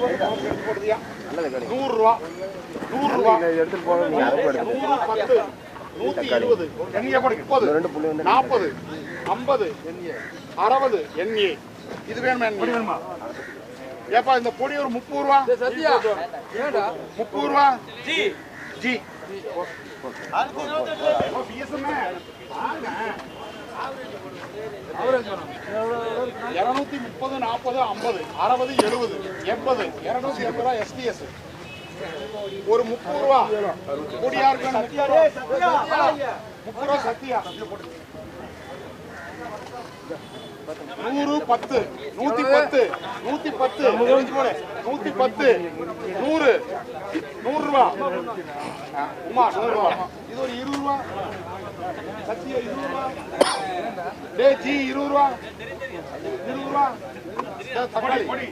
அளவு போடுதியா நூறு ரூபா நூறு ரூபா எடுத்துட்டு போகணும் அரை நூறு பத்து நூத்தி இருபது. எண்ணிய போடு முப்பது ரெண்டு புள்ளி வந்து நாற்பது ஐம்பது அறுபது எண்ணி இது வேணுமா எண்ணி வேணுமா? ஏப்பா இந்த பொடி ஒரு முப்பது ரூபா. முப்பது ரூபா. ஜி. ஜி. இருநூத்தி முப்பது நாற்பது ஐம்பது அறுபது எழுபது எண்பது இருநூத்தி எண்பது ரூபா எஸ்டிஎஸ். ஒரு முப்பது ரூபா. பொடியா இருக்கு முப்பது ரூபா சத்தியா நூறு பத்து. நூத்தி பத்து. நூத்தி பத்து. நூத்தி பத்து. நூறு. நூறு ரூபா. உமா நூறு ரூபா. இது ஒரு இருபது ரூபா. சத்தியா இருபது ரூபா. டே ஜி இருபது ரூபா. இருபது ரூபா. தக்காளி